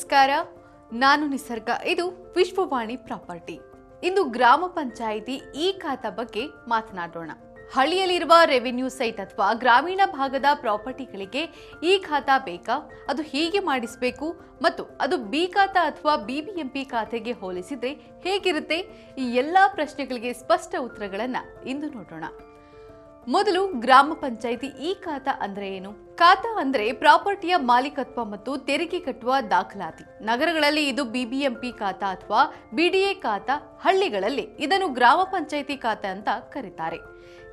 ನಮಸ್ಕಾರ. ನಾನು ನಿಸರ್ಗ, ಇದು ವಿಶ್ವವಾಣಿ ಪ್ರಾಪರ್ಟಿ. ಇಂದು ಗ್ರಾಮ ಪಂಚಾಯಿತಿ ಈ ಖಾತಾ ಬಗ್ಗೆ ಮಾತನಾಡೋಣ. ಹಳ್ಳಿಯಲ್ಲಿರುವ ರೆವಿನ್ಯೂ ಸೈಟ್ ಅಥವಾ ಗ್ರಾಮೀಣ ಭಾಗದ ಪ್ರಾಪರ್ಟಿಗಳಿಗೆ ಈ ಖಾತಾ ಬೇಕಾ? ಅದು ಹೀಗೆ ಮಾಡಿಸಬೇಕು ಮತ್ತು ಅದು ಬಿ ಖಾತಾ ಅಥವಾ ಬಿಬಿಎಂಪಿ ಖಾತೆಗೆ ಹೋಲಿಸಿದ್ರೆ ಹೇಗಿರುತ್ತೆ? ಈ ಎಲ್ಲ ಪ್ರಶ್ನೆಗಳಿಗೆ ಸ್ಪಷ್ಟ ಉತ್ತರಗಳನ್ನು ಇಂದು ನೋಡೋಣ. ಮೊದಲು ಗ್ರಾಮ ಪಂಚಾಯಿತಿ ಈ ಖಾತಾ ಅಂದ್ರೆ ಏನು? ಖಾತಾ ಅಂದ್ರೆ ಪ್ರಾಪರ್ಟಿಯ ಮಾಲೀಕತ್ವ ಮತ್ತು ತೆರಿಗೆ ಕಟ್ಟುವ ದಾಖಲಾತಿ. ನಗರಗಳಲ್ಲಿ ಇದು ಬಿಬಿಎಂಪಿ ಖಾತಾ ಅಥವಾ ಬಿಡಿಎ ಖಾತಾ. ಹಳ್ಳಿಗಳಲ್ಲಿ ಇದನ್ನು ಗ್ರಾಮ ಪಂಚಾಯಿತಿ ಖಾತಾ ಅಂತ ಕರೀತಾರೆ.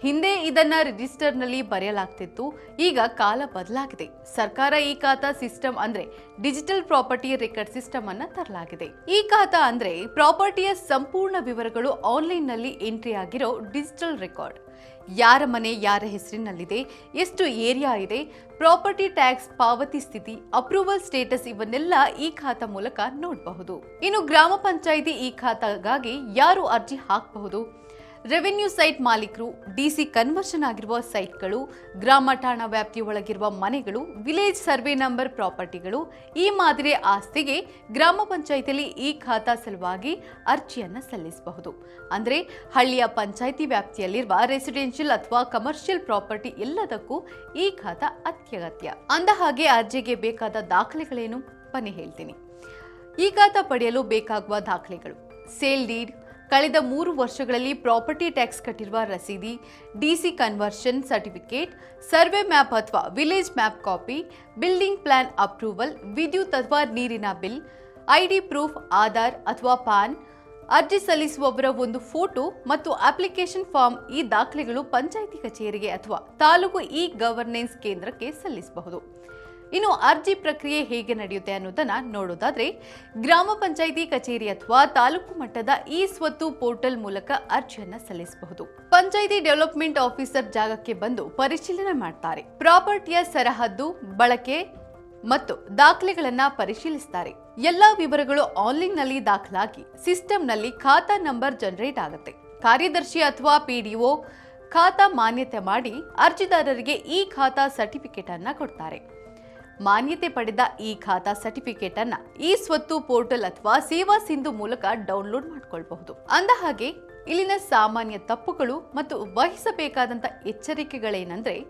ಹಿಂದೆ ಇದನ್ನ ರಿಜಿಸ್ಟರ್ನಲ್ಲಿ ಬರೆಯಲಾಗ್ತಿತ್ತು. ಈಗ ಕಾಲ ಬದಲಾಗಿದೆ. ಸರ್ಕಾರ ಈ ಖಾತಾ ಸಿಸ್ಟಮ್ ಅಂದ್ರೆ ಡಿಜಿಟಲ್ ಪ್ರಾಪರ್ಟಿ ರೆಕಾರ್ಡ್ ಸಿಸ್ಟಮ್ ಅನ್ನ ತರಲಾಗಿದೆ. ಈ ಖಾತಾ ಅಂದ್ರೆ ಪ್ರಾಪರ್ಟಿಯ ಸಂಪೂರ್ಣ ವಿವರಗಳು ಆನ್ಲೈನ್ನಲ್ಲಿ ಎಂಟ್ರಿ ಆಗಿರೋ ಡಿಜಿಟಲ್ ರೆಕಾರ್ಡ್. ಯಾರ ಮನೆ, ಯಾರ ಹೆಸರಿನಲ್ಲಿದೆ, ಎಷ್ಟು ಏರಿಯಾ ಇದೆ ಪ್ರಾಪರ್ಟಿ ಟ್ಯಾಕ್ಸ್ ಪಾವತಿ ಸ್ಥಿತಿ, ಅಪ್ರೂವಲ್ ಸ್ಟೇಟಸ್ ಇವನ್ನೆಲ್ಲ ಈ ಖಾತಾ ಮೂಲಕ ನೋಡಬಹುದು. ಇನ್ನು ಗ್ರಾಮ ಪಂಚಾಯಿತಿ ಈ ಖಾತಾಗಾಗಿ ಯಾರು ಅರ್ಜಿ ಹಾಕಬಹುದು? ರೆವೆನ್ಯೂ ಸೈಟ್ ಮಾಲೀಕರು, ಡಿಸಿ ಕನ್ವರ್ಷನ್ ಆಗಿರುವ ಸೈಟ್ಗಳು, ಗ್ರಾಮ ಠಾಣಾ ವ್ಯಾಪ್ತಿಯೊಳಗಿರುವ ಮನೆಗಳು, ವಿಲೇಜ್ ಸರ್ವೆ ನಂಬರ್ ಪ್ರಾಪರ್ಟಿಗಳು, ಈ ಮಾದರಿಯ ಆಸ್ತಿಗೆ ಗ್ರಾಮ ಪಂಚಾಯಿತಿಯಲ್ಲಿ ಈ ಖಾತಾ ಸಲುವಾಗಿ ಅರ್ಜಿಯನ್ನು ಸಲ್ಲಿಸಬಹುದು. ಅಂದರೆ ಹಳ್ಳಿಯ ಪಂಚಾಯಿತಿ ವ್ಯಾಪ್ತಿಯಲ್ಲಿರುವ ರೆಸಿಡೆನ್ಷಿಯಲ್ ಅಥವಾ ಕಮರ್ಷಿಯಲ್ ಪ್ರಾಪರ್ಟಿ ಎಲ್ಲದಕ್ಕೂ ಈ ಖಾತಾ ಅತ್ಯಗತ್ಯ. ಅಂದ ಹಾಗೆ ಅರ್ಜಿಗೆ ಬೇಕಾದ ದಾಖಲೆಗಳೇನು? ಬನ್ನಿ ಹೇಳ್ತೀನಿ. ಈ ಖಾತಾ ಪಡೆಯಲು ಬೇಕಾಗುವ ದಾಖಲೆಗಳು. ಸೇಲ್ ಡೀಡ್ ಕಳೆದ ಮೂರು ವರ್ಷಗಳಲ್ಲಿ ಪ್ರಾಪರ್ಟಿ ಟ್ಯಾಕ್ಸ್ ಕಟ್ಟಿರುವ ರಸೀದಿ DC conversion certificate, survey map ಅಥವಾ village map copy, building plan approval, ವಿದ್ಯುತ್ ಅಥವಾ ನೀರಿನ ಬಿಲ್, ಐಡಿ ಪ್ರೂಫ್, ಆಧಾರ್ ಅಥವಾ ಪಾನ್ ಅರ್ಜಿ ಸಲ್ಲಿಸುವವರ ಒಂದು ಫೋಟೋ ಮತ್ತು ಅಪ್ಲಿಕೇಶನ್ ಫಾರ್ಮ್ ಈ ದಾಖಲೆಗಳು ಪಂಚಾಯಿತಿ ಕಚೇರಿಗೆ ಅಥವಾ ತಾಲೂಕು ಇ ಗವರ್ನೆನ್ಸ್ ಕೇಂದ್ರಕ್ಕೆ ಸಲ್ಲಿಸಬಹುದು. ಇನ್ನು ಅರ್ಜಿ ಪ್ರಕ್ರಿಯೆ ಹೇಗೆ ನಡೆಯುತ್ತೆ ಅನ್ನೋದನ್ನ ನೋಡೋದಾದ್ರೆ, ಗ್ರಾಮ ಪಂಚಾಯಿತಿ ಕಚೇರಿ ಅಥವಾ ತಾಲೂಕು ಮಟ್ಟದ ಇ ಸ್ವತ್ತು ಪೋರ್ಟಲ್ ಮೂಲಕ ಅರ್ಜಿಯನ್ನ ಸಲ್ಲಿಸಬಹುದು. ಪಂಚಾಯಿತಿ ಡೆವಲಪ್ಮೆಂಟ್ ಆಫೀಸರ್ ಜಾಗಕ್ಕೆ ಬಂದು ಪರಿಶೀಲನೆ ಮಾಡ್ತಾರೆ. ಪ್ರಾಪರ್ಟಿಯ ಸರಹದ್ದು, ಬಳಕೆ ಮತ್ತು ದಾಖಲೆಗಳನ್ನ ಪರಿಶೀಲಿಸ್ತಾರೆ. ಎಲ್ಲಾ ವಿವರಗಳು ಆನ್ಲೈನ್ನಲ್ಲಿ ದಾಖಲಾಗಿ ಸಿಸ್ಟಮ್ನಲ್ಲಿ ಖಾತಾ ನಂಬರ್ ಜನರೇಟ್ ಆಗುತ್ತೆ. ಕಾರ್ಯದರ್ಶಿ ಅಥವಾ ಪಿಡಿಒ ಖಾತಾ ಮಾನ್ಯತೆ ಮಾಡಿ ಅರ್ಜಿದಾರರಿಗೆ ಈ ಖಾತಾ ಸರ್ಟಿಫಿಕೇಟ್ ಅನ್ನ ಕೊಡ್ತಾರೆ. ಮಾನ್ಯತೆ ಪಡೆದ ಈ ಖಾತಾ ಸರ್ಟಿಫಿಕೇಟ್ ಅನ್ನ ಈ ಸ್ವತ್ತು ಪೋರ್ಟಲ್ ಅಥವಾ ಸೇವಾ ಸಿಂಧು ಮೂಲಕ ಡೌನ್ಲೋಡ್ ಮಾಡ್ಕೊಳ್ಬಹುದು. ಅಂದ ಹಾಗೆ, ಇಲ್ಲಿನ ಸಾಮಾನ್ಯ ತಪ್ಪುಗಳು ಮತ್ತು ವಹಿಸಬೇಕಾದಂತ ಎಚ್ಚರಿಕೆಗಳೇನೆಂದ್ರೆ,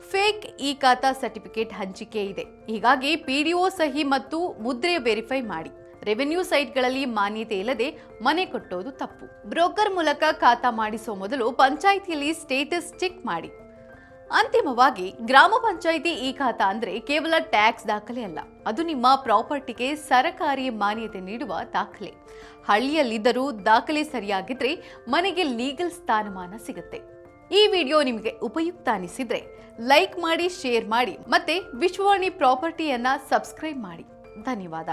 ಫೇಕ್ ಇ ಖಾತಾ ಸರ್ಟಿಫಿಕೇಟ್ ಹಂಚಿಕೆ ಇದೆ. ಹೀಗಾಗಿ ಪಿಡಿಒ ಸಹಿ ಮತ್ತು ಮುದ್ರೆ ವೆರಿಫೈ ಮಾಡಿ. ರೆವೆನ್ಯೂ ಸೈಟ್ಗಳಲ್ಲಿ ಮಾನ್ಯತೆ ಇಲ್ಲದೆ ಮನೆ ಕೊಟ್ಟೋದು ತಪ್ಪು. ಬ್ರೋಕರ್ ಮೂಲಕ ಖಾತಾ ಮಾಡಿಸುವ ಮೊದಲು ಪಂಚಾಯಿತಿಯಲ್ಲಿ ಸ್ಟೇಟಸ್ ಚೆಕ್ ಮಾಡಿ. ಅಂತಿಮವಾಗಿ ಗ್ರಾಮ ಪಂಚಾಯಿತಿ ಇ ಖಾತಾ ಅಂದ್ರೆ ಕೇವಲ ಟ್ಯಾಕ್ಸ್ ದಾಖಲೆ ಅಲ್ಲ. ಅದು ನಿಮ್ಮ ಪ್ರಾಪರ್ಟಿಗೆ ಸರಕಾರಿ ಮಾನ್ಯತೆ ನೀಡುವ ದಾಖಲೆ. ಹಳ್ಳಿಯಲ್ಲಿದ್ದರೂ ದಾಖಲೆ ಸರಿಯಾಗಿದ್ರೆ ಮನೆಗೆ ಲೀಗಲ್ ಸ್ಥಾನಮಾನ ಸಿಗುತ್ತೆ. ಈ ವಿಡಿಯೋ ನಿಮಗೆ ಉಪಯುಕ್ತ ಅನಿಸಿದ್ರೆ ಲೈಕ್ ಮಾಡಿ, ಶೇರ್ ಮಾಡಿ ಮತ್ತೆ ವಿಶ್ವವಾಣಿ ಪ್ರಾಪರ್ಟಿಯನ್ನ ಸಬ್ಸ್ಕ್ರೈಬ್ ಮಾಡಿ. ಧನ್ಯವಾದ.